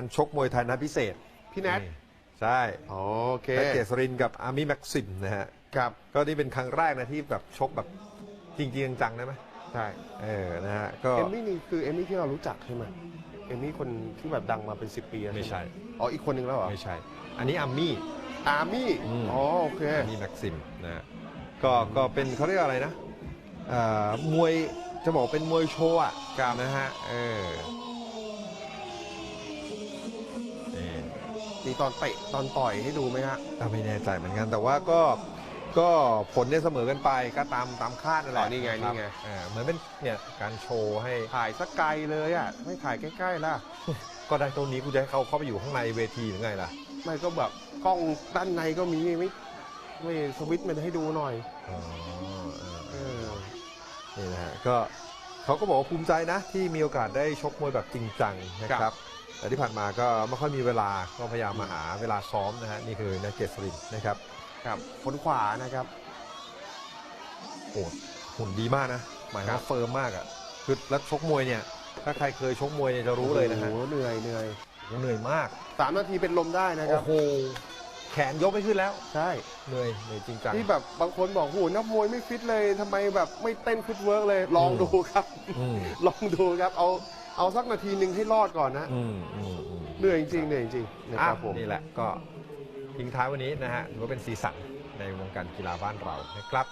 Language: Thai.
การชกมวยไทยนัดพิเศษ พี่แนทใช่โอเคแนทเกษรินกับอาร์มี่แม็กซิมนะฮะครับก็นี่เป็นครั้งแรกนะที่แบบชกแบบจริงๆจังๆได้ไหมใช่เออนะฮะก็เอมมี่นี่คือเอมมี่ที่เรารู้จักใช่ไหมเอมมี่คนที่แบบดังมาเป็น10ปีแล้วไม่ใช่หอ๋ออีกคนนึงแล้วเหรอไม่ใช่ อันนี้อาร์มี่อาร์มี่อืมอ๋อโอเคอาร์มี่แม็กซิมนะฮะก็ก็เป็นเขาเรียกอะไรนะเอ่อมวยจะบอกเป็นมวยโชว์อะนะฮะเออ มีตอนเตะตอนต่อยให้ดูไหมฮะอะไม่แน่ใจเหมือนกัน แต่ว่าก็ก็ผลเนี่ยเสมอกันไปก็ตามตามคาดนั่นแหอ๋ละอนี่ไงครับนี่ไงเออเหมือนเป็นเนี่ยการโชว์ให้ถ่ายสักไกลเลยอะไม่ถ่ายใกล้ๆล่ะ ก็ได้ตรงนี้กูจะให้เขาเข้าไปอยู่ข้างในเวทีหรือไงล่ะไม่ก็แบบกล้องด้านในก็มีไม่ไม่สวิตช์มันให้ดูหน่อย อ๋อเอเอออนี่นะฮะก็เขาก็บอกว่าภูมิใจนะที่มีโอกาสได้ชกมวยแบบจริงจังนะคครัรับบ แต่ที่ผ่านมาก็ไม่ค่อยมีเวลาก็พยายามมาหาเวลาซ้อมนะฮะนี่คือนักเกษรินนะครับครับคนขวานะครับโอ้หุ่นดีมากนะหมายครัว่าบเฟิร์มมากอะคือแล้วชกมวยเนี่ย ถ้าใครเคยชกมวยเนี่ยจะรู้เลยนะฮะโอ้โหเหนื่อยเหนื่อยเหนื่อยมากสามนาทีเป็นลมได้นะครัโอ้บโหแขนยกไม่ขึ้นแล้ว ใช่เหนื่อยเหนื่อยจริงจังที่แบบบางคนบอกโอ้โหนักมวยไม่ฟิตเลยทำไมแบบไม่เต้นฟุตเวิร์กเลย ลองอืมดูครับอืมลองดูครับ เอา เอาสักนาทีหนึ่งให้รอดก่อนนะ อืมอืมอืมเหนื่อยจริงๆเหนื่อยจริงๆนะครับผม นี่แหละก็ทิ้งท้ายวันนี้นะฮะถือว่าเป็นสีสันในวงการกีฬาบ้านเรานะครับ